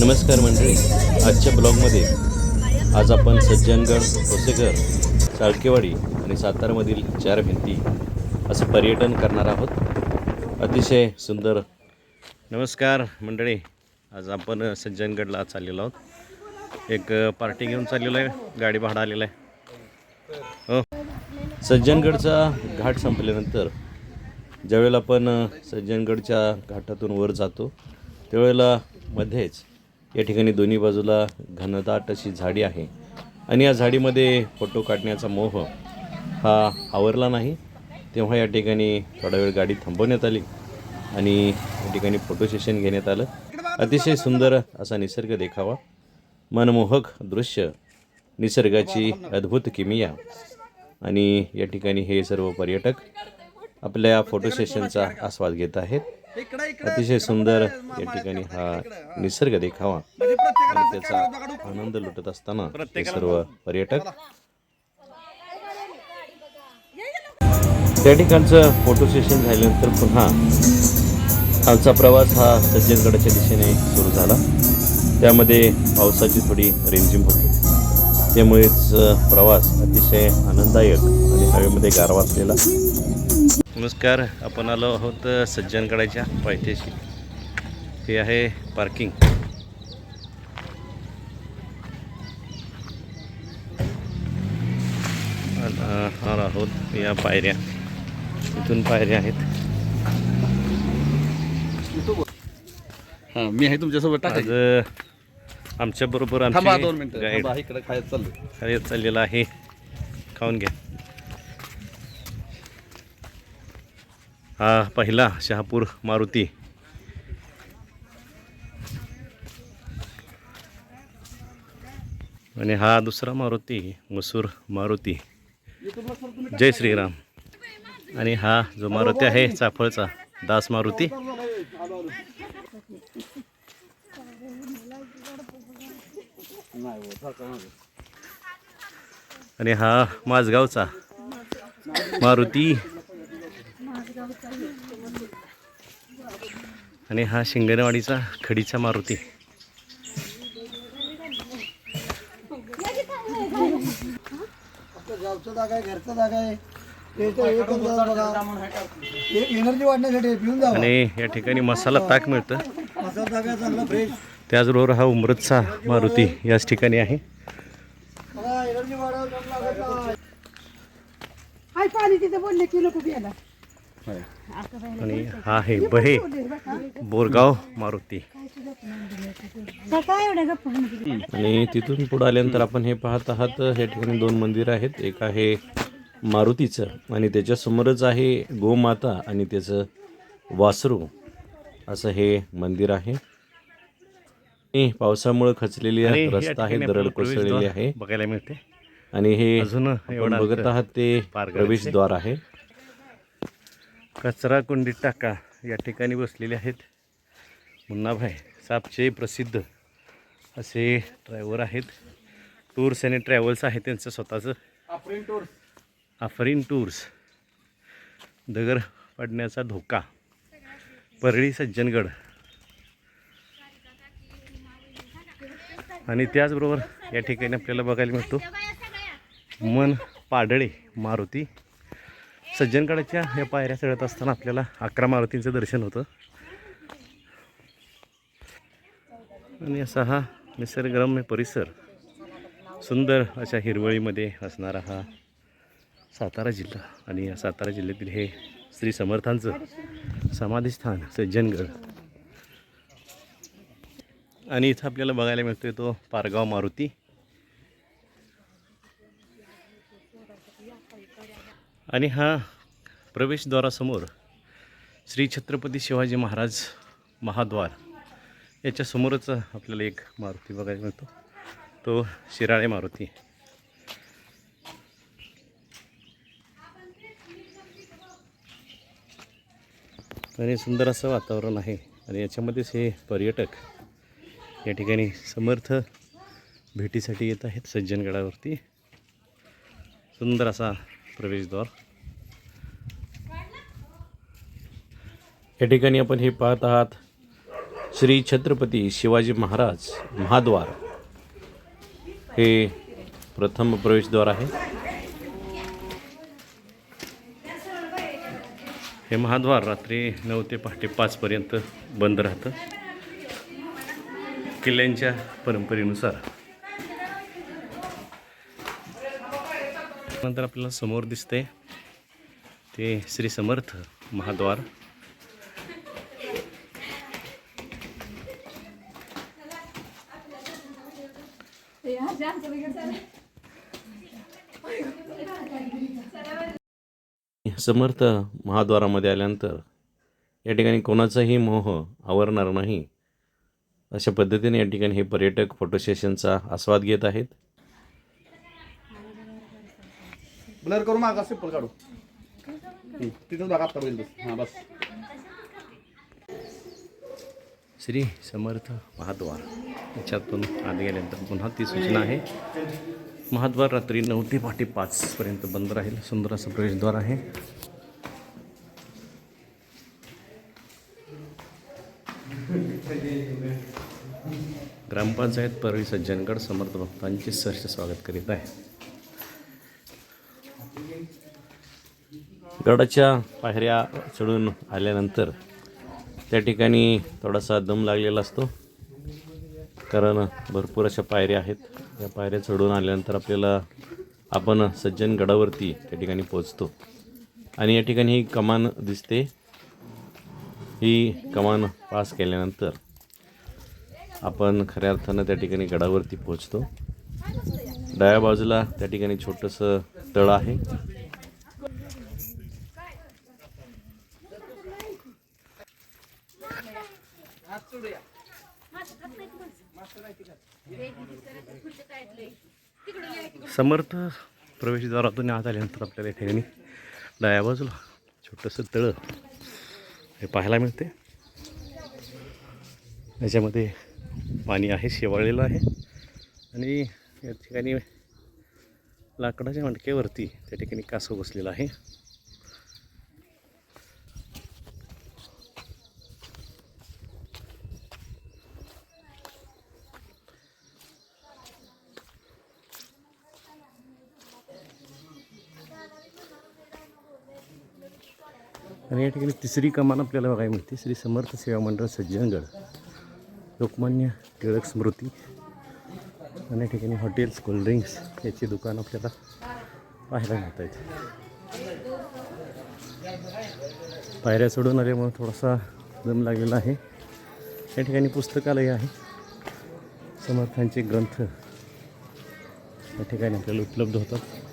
नमस्कार मंडळी. आजच्या ब्लॉगमध्ये आज आपण सज्जनगड होसेकर साळकेवाडी आणि सातारामधील चार भिंती असं पर्यटन करणार आहोत. अतिशय सुंदर. नमस्कार मंडळी. आज आपण सज्जनगडला चाललेलो आहोत. एक पार्टी घेऊन चाललेलो आहे. गाडी भाडा आलेला आहे. हो. सज्जनगडचा घाट संपल्यानंतर ज्यावेळेला आपण सज्जनगडच्या घाटातून वर जातो त्यावेळेला मध्येच या ठिकाणी दोन्ही बाजूला घनदाट अशी झाडी आहे. आणि या झाडीमध्ये फोटो काढण्याचा मोह हा आवरला नाही. तेव्हा या ठिकाणी थोडा वेळ गाडी थांबवण्यात आली आणि या ठिकाणी फोटो सेशन घेण्यात आलं. अतिशय सुंदर असा निसर्ग देखावा. मनमोहक दृश्य निसर्गाची अद्भुत किमिया. आणि या ठिकाणी हे सर्व पर्यटक आपल्या फोटो सेशनचा आस्वाद घेत आहेत. अतिशय सुंदर या ठिकाणी हा निसर्ग देखावा. आणि त्याचा आनंद लुटत असताना हे सर्व पर्यटक त्या ठिकाणचं फोटो सेशन झाल्यानंतर पुन्हा आमचा प्रवास हा सज्जनगडाच्या दिशेने सुरू झाला. त्यामध्ये पावसाची थोडी रिमझिम होती. त्यामुळेच प्रवास अतिशय आनंददायक आणि हवेमध्ये गारवा असलेला. नमस्कार आपण आलो आहोत सज्जनगडाच्या पायथ्याशी. हे आहे पार्किंग आहोत या पायऱ्या. इथून पायऱ्या आहेत. हा मी आहे तुमच्यासोबत आज टाकायचं आमच्या दोन मिनिटं खायचं चाललेला आहे. खाऊन घ्या. हा पहिला शहापूर मारुती. आणि हा दुसरा मारुती मसूर मारुती. जय श्रीराम. आणि हा जो मारुती आहे चाफळचा दास मारुती. आणि हा माझगावचा मारुती. आणि हा शिंगणवाडीचा खडीचा मारुती. गावचं जागा आहे घरचं जागा आहे. ते तर एकच बघा. एनर्जी वाढण्यासाठी आहे, पिऊन जावा. आणि या ठिकाणी मसाला ताक मिळतं. असा जागा आहे चांगला फ्रेश त्याचबरोबर हा उमरतचा मारुती याच ठिकाणी आहे. एनर्जी पाणी तिथे बोलले की नको प्यायला. आणि हा आहे बहे बोरगाव मारुती. आणि तिथून पुढे आल्यानंतर आपण हे पाहत आहात या ठिकाणी दोन मंदिर आहेत. एक आहे मारुतीचं आणि त्याच्यासमोरच आहे गोमाता आणि त्याचं वासरू. असं हे मंदिर आहे. पावसामुळे खचलेली रस्ता आहे दरड कोसळलेली आहे. बघायला मिळते. आणि हे अजून बघत आहात ते प्रवेशद्वार आहे. कचरा कुंडीत टाका. या ठिकाणी बसलेले आहेत मुन्नाभाई. सापचे प्रसिद्ध असे ड्रायव्हर आहेत. टूर्स आणि ट्रॅव्हल्स आहे त्यांचं स्वतःचं. आफरीन टूर्स दगड पडण्याचा धोका. परळी सज्जनगड. आणि त्याचबरोबर या ठिकाणी आपल्याला बघायला मिळतो. मन पाडळे मारुती. सज्जनगडाच्या या पायऱ्या चढत असताना आपल्याला अकरा मारुतींचं दर्शन होतं. आणि असा हा निसर्गरम्य परिसर सुंदर अशा हिरवळीमध्ये असणारा हा सातारा जिल्हा. आणि या सातारा जिल्ह्यातील हे श्री समर्थांचं समाधीस्थान सज्जनगड. आणि इथं आपल्याला बघायला मिळतोय तो पारगाव मारुती. आणि हा प्रवेशद्वारासमोर श्री छत्रपती शिवाजी महाराज महाद्वार याच्यासमोरच आपल्याला एक मारुती बघायला मिळतो. तो शिराळे मारुती. आणि सुंदर असं वातावरण आहे. आणि याच्यामध्येच हे पर्यटक या ठिकाणी समर्थ भेटीसाठी येत आहेत सज्जनगडावरती. सुंदर असा प्रवेशद्वार. या ठिकाणी आपण हे पाहत आहात श्री छत्रपती शिवाजी महाराज महाद्वार. हे प्रथम प्रवेशद्वार आहे. हे महाद्वार रात्री नऊ ते पहाटे पाचपर्यंत बंद राहतं. किल्ल्यांच्या परंपरेनुसार. नंतर आपल्याला समोर दिसते ते श्री समर्थ महाद्वार. समर्थ महाद्वारामध्ये आल्यानंतर या ठिकाणी कोणाचाही मोह आवरणार नाही. अशा पद्धतीने या ठिकाणी हे पर्यटक फोटो सेशनचा आस्वाद घेत आहेत. ब्लर करू मागा सिंपल काढू. तिथंच बघा आता बघितलं हां बस. श्री समर्थ महाद्वार. याच्यातून आत गेल्यानंतर पुन्हा ती सूचना आहे. महाद्वार रात्री नऊ ते पहाटे पाचपर्यंत बंद राहील. सुंदर असं प्रवेशद्वार आहे. ग्रामपंचायत परळी सज्जनगड समर्थ भक्तांचे सहर्ष स्वागत करीत आहे. गडाच्या पायऱ्या चढून आल्यानंतर त्या ठिकाणी थोडासा दम लागलेला असतो. कारण भरपूर अशा पायऱ्या आहेत. या पायऱ्या चढून आल्यानंतर आपल्याला आपण सज्जन गडावरती त्या ठिकाणी पोचतो आणि या ठिकाणी ही कमान दिसते. ही कमान पास केल्यानंतर आपण खऱ्या अर्थानं त्या ठिकाणी गडावरती पोचतो डाव्या बाजूला त्या ठिकाणी छोटंसं तळ आहे. समर्थ प्रवेशद्वारातून आत आल्यानंतर आपल्याला या ठिकाणी डाव्या बाजूला छोटंसं तळं हे पाहायला मिळते. याच्यामध्ये पाणी आहे शेवाळलेलं आहे. आणि या ठिकाणी लाकडाच्या मटक्यावरती त्या ठिकाणी कासव बसलेला आहे. आणि या ठिकाणी तिसरी कमान आपल्याला बघायला मिळते. श्री समर्थ सेवा मंडळ सज्जनगड लोकमान्य टिळक स्मृती. आणि या ठिकाणी हॉटेल्स कोल्ड्रिंक्स याची दुकान आपल्याला पाहायला मिळत आहेत. पायऱ्या सोडून आल्यामुळे थोडासा दम लागलेला आहे. या ठिकाणी पुस्तकालय आहे. समर्थांचे ग्रंथ या ठिकाणी आपल्याला उपलब्ध होतात.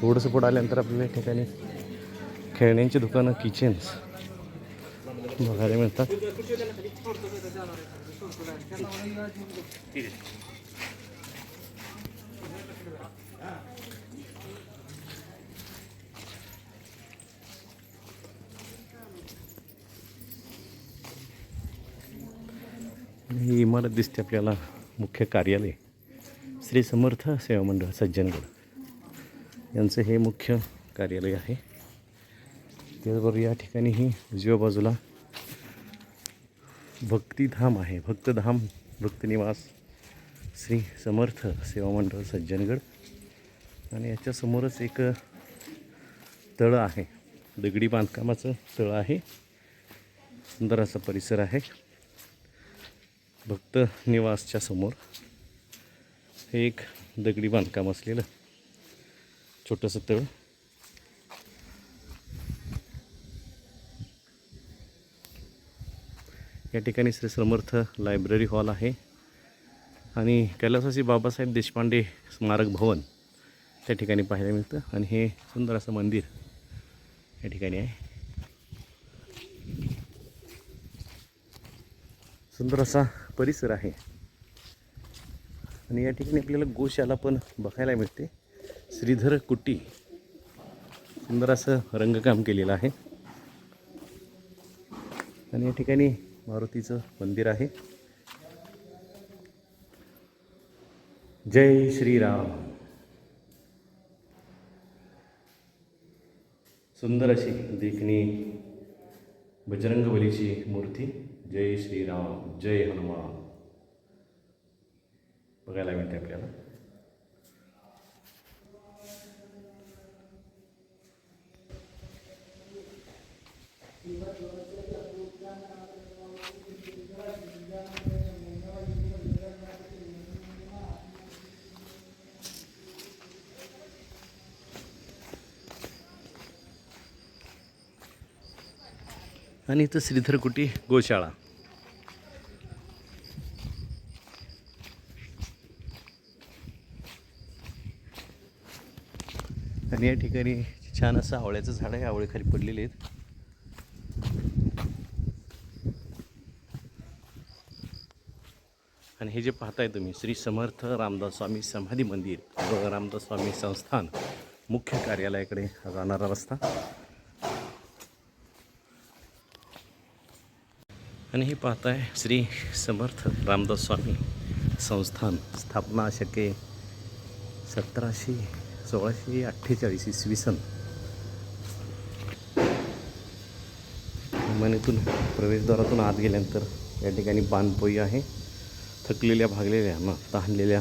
थोडंसं पुढं आल्यानंतर आपल्याला या ठिकाणी खेळण्यांची दुकानं किचन्स बघायला मिळतात. ही इमारत दिसते आपल्याला मुख्य कार्यालय. श्री समर्थ सेवा मंडळ सज्जनगड. यांचं हे मुख्य कार्यालय आहे. त्याचबरोबर या ठिकाणी ही उजव्या बाजूला भक्तिधाम आहे. भक्तधाम भक्तनिवास श्री समर्थ सेवा मंडळ सज्जनगड. आणि याच्यासमोरच एक तळं आहे. दगडी बांधकामाचं तळं आहे. सुंदर असा परिसर आहे. भक्त निवासच्या समोर हे एक दगडी बांधकाम असलेलं छोटंसं तळ. या ठिकाणी श्री समर्थ लायब्ररी हॉल आहे. आणि कैलासाशी बाबासाहेब देशपांडे स्मारक भवन त्या ठिकाणी पाहायला मिळतं. आणि हे सुंदर असं मंदिर या ठिकाणी आहे. सुंदर असा परिसर आहे. आणि या ठिकाणी आपल्याला गोशाला पण बघायला मिळते. श्रीधर कुट्टी. सुंदर असं रंगकाम केलेलं आहे. आणि या ठिकाणी मारुतीचं मंदिर आहे. जय श्रीराम. सुंदर अशी देखणी बजरंगबलीची मूर्ती. जय श्रीराम जय हनुमान. बघायला मिळते आपल्याला. आणि इथं श्रीधरकुटी गोशाळा. आणि या ठिकाणी छान असं आवळ्याचं झाड आहे आवळे खाली पडलेले आहेत. आणि हे जे पाहताय तुम्ही श्री समर्थ रामदास स्वामी समाधी मंदिर व रामदास स्वामी संस्थान मुख्य कार्यालयाकडे जाणारा रस्ता. आणि हे पाहताय श्री समर्थ रामदास स्वामी संस्थान स्थापना शके सतराशे सोळाशे अठ्ठेचाळीस इसवी सन. मनीतून प्रवेशद्वारातून आत गेल्यानंतर या ठिकाणी बाणपोई आहे. थकलेल्या भागलेल्या ना तहानलेल्या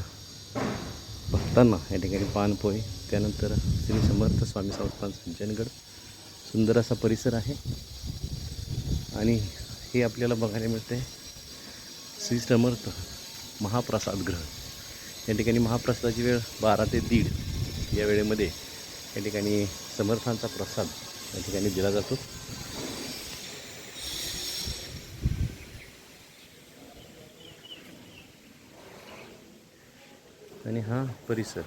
भक्तांना या ठिकाणी पानपोई त्यानंतर श्री समर्थ स्वामी संस्थान सज्जनगड सुंदर असा परिसर आहे. आणि हे आपल्याला बघायला मिळते श्री समर्थ महाप्रसाद ग्रह. या ठिकाणी महाप्रसादाची वेळ बारा ते दीड या वेळेमध्ये या ठिकाणी समर्थांचा प्रसाद या ठिकाणी दिला जातो. आणि हा परिसर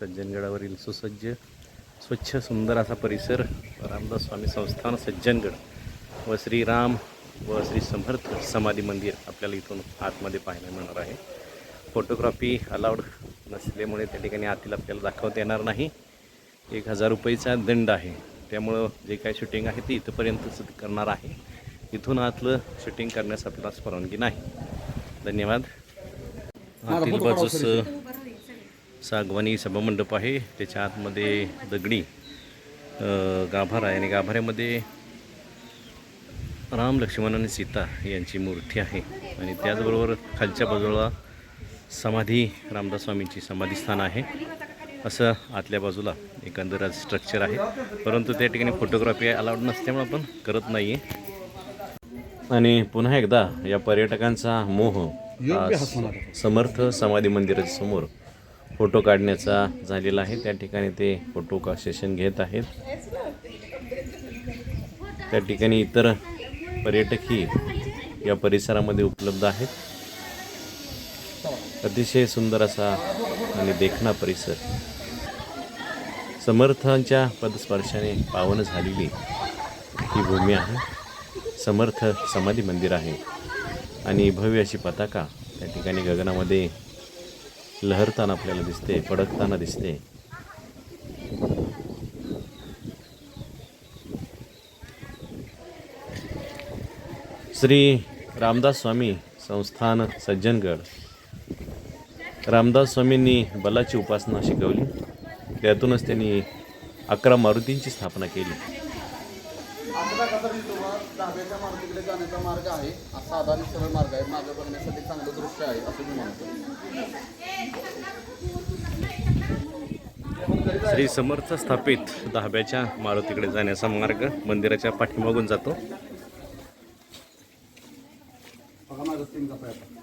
सज्जनगडावरील सुसज्ज स्वच्छ सुंदर असा परिसर रामदास स्वामी संस्थान सज्जनगड व श्रीराम व श्री समर्थ समाधी मंदिर आपल्याला इथून आतमध्ये पाहायला मिळणार आहे. फोटोग्राफी अलाउड नसल्यामुळे त्या ठिकाणी आतील आपल्याला दाखवता येणार नाही. एक हजार रुपयेचा दंड आहे. त्यामुळं जे काय शूटिंग आहे ते इथंपर्यंतच करणार आहे. इथून आतलं शूटिंग करण्यास आपल्याला परवानगी नाही. धन्यवाद. आतील बाजूस सागवानी सभामंडप आहे. त्याच्या आतमध्ये दगडी गाभारा आहे. आणि गाभाऱ्यामध्ये राम लक्ष्मण आणि सीता यांची मूर्ती आहे. आणि त्याचबरोबर खालच्या बाजूला समाधी रामदास स्वामींची समाधीस्थान आहे. असं आतल्या बाजूला एकंदर स्ट्रक्चर आहे. परंतु त्या ठिकाणी फोटोग्राफी अलाउड नसल्यामुळे आपण करत नाही आहे आणि पुन्हा एकदा या पर्यटकांचा मोह. समर्थ समाधी मंदिराच्या समोर फोटो काढण्याचा झालेला आहे. त्या ठिकाणी ते फोटो का सेशन घेत आहेत. त्या ठिकाणी इतर पर्यटकही या परिसरामध्ये उपलब्ध आहेत. अतिशय सुंदर असा आणि देखणा परिसर. समर्थांच्या पदस्पर्शाने पावन झालेली ही भूमी आहे. समर्थ समाधी मंदिर आहे आणि भव्य अशी पताका त्या ठिकाणी गगनामध्ये लहरताना आपल्याला दिसते फडकताना दिसते. श्री रामदास स्वामी संस्थान सज्जनगड. रामदास स्वामींनी बलाची उपासना शिकवली. त्यातूनच त्यांनी अकरा मारुतींची स्थापना केली. आपला कसा दिसतो बा, दहाव्याच्या मारुतीकडे जाण्याचा मार्ग आहे. हा साधा आणि सरळ मार्ग आहे. मार्ग बघण्यासाठी चांगलं दृश्य आहे असं मी म्हणतो. श्री समर्थ स्थापित दहाब्याच्या मारुतीकडे जाण्याचा मार्ग मंदिराच्या पाठीमागून जातो. बघा माझं तीन कपडे आता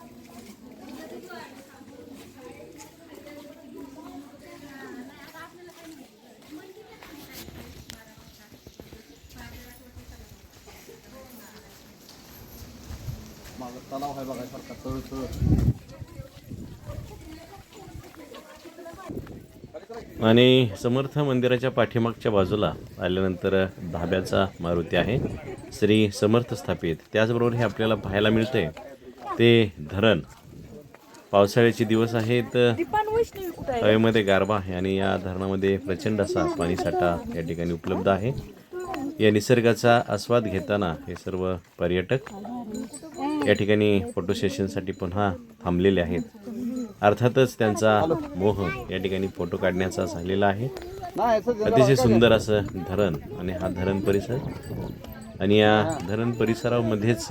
माझं तलाव आहे बघायसारखा तळ तळ आणि समर्थ मंदिराच्या पाठीमागच्या बाजूला आल्यानंतर धाब्याचा मारुती आहे. श्री समर्थ स्थापित. त्याचबरोबर हे आपल्याला पाहायला मिळते ते धरण. पावसाळ्याचे दिवस आहेत. हवेमध्ये गारवा आहे आणि या धरणामध्ये प्रचंड असा पाणीसाठा या ठिकाणी उपलब्ध आहे. या निसर्गाचा आस्वाद घेताना हे सर्व पर्यटक या ठिकाणी फोटो सेशनसाठी पुन्हा थांबलेले आहेत. अर्थातच त्यांचा मोह या ठिकाणी फोटो काढण्याचा झालेला आहे. अतिशय सुंदर असं धरण आणि हा धरण परिसर. आणि या धरण परिसरामध्येच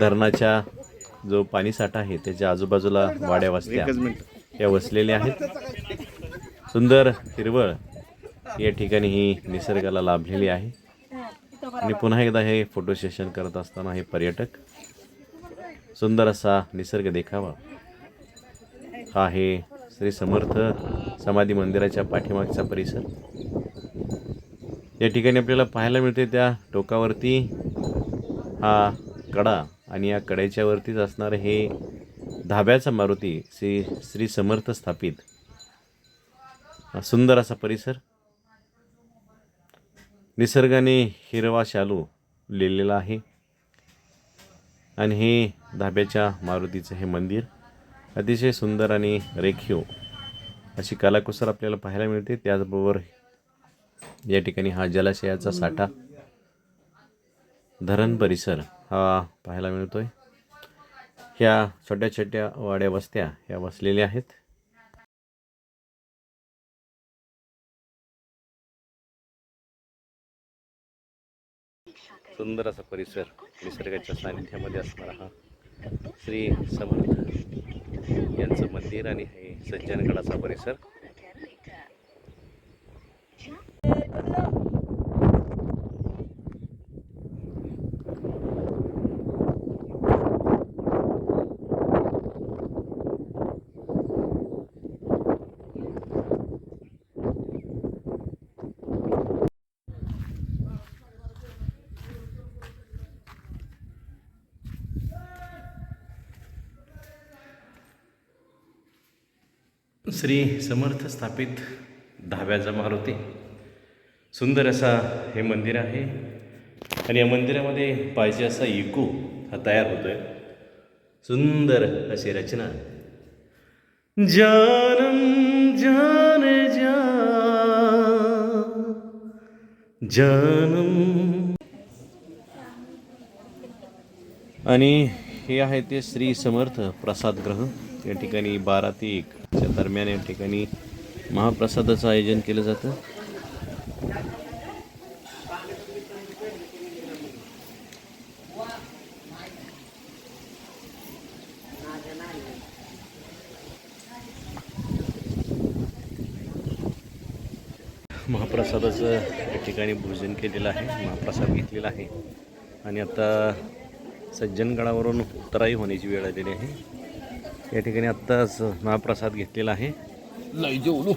धरणाच्या जो पाणीसाठा आहे त्याच्या आजूबाजूला वाड्या वस्त्या या वसलेल्या आहेत. सुंदर हिरवळ या ठिकाणी ही निसर्गाला लाभलेली आहे. आणि पुन्हा एकदा हे फोटो सेशन करत असताना हे पर्यटक सुंदर असा निसर्ग देखावा. हा आहे श्री समर्थ समाधी मंदिराच्या पाठीमागचा परिसर. या ठिकाणी आपल्याला पाहायला मिळते त्या टोकावरती हा कडा आणि या कड्याच्यावरतीच असणारं हे धाब्याचा मारुती श्री श्री समर्थ स्थापित. सुंदर असा परिसर. निसर्गाने हिरवा शालू लिहिलेला आहे. आणि हे धाब्याच्या मारुतीचं हे मंदिर. अतिशय सुंदर आणि रेखीव अशी कलाकुसर आपल्याला पाहायला मिळते. त्याचबरोबर या ठिकाणी हा जलाशयाचा साठा. धरण परिसर हा पाहायला मिळतोय. ह्या छोट्या छोट्या वाड्या वस्त्या ह्या वसलेल्या आहेत. सुंदर असा परिसर निसर्गाच्या सानिध्यामध्ये असणारा हा श्री समर्थ यांचं मंदिर आणि हे सज्जनगडाचा परिसर. श्री समर्थ स्थापित धाव्याचा मारुती सुंदर असा हे मंदिर आहे. आणि या मंदिरामध्ये पाहिजे असा इको हा तयार होतोय. सुंदर अशी रचना. जानम जान जा. जानम. आणि हे आहे ते श्री समर्थ प्रसादगृह या ठिकाणी बारा ते एक. दरम्यान या ठिकाणी महाप्रसादाचं आयोजन केलं जातं. महाप्रसादाचं या ठिकाणी भोजन केलेलं आहे महाप्रसाद घेतलेला आहे. आणि आता सज्जनगडावरून उत्तराई होण्याची वेळ आलेली आहे. या ठिकाणी आत्ताच महाप्रसाद घेतलेला आहे. लय जेवलो.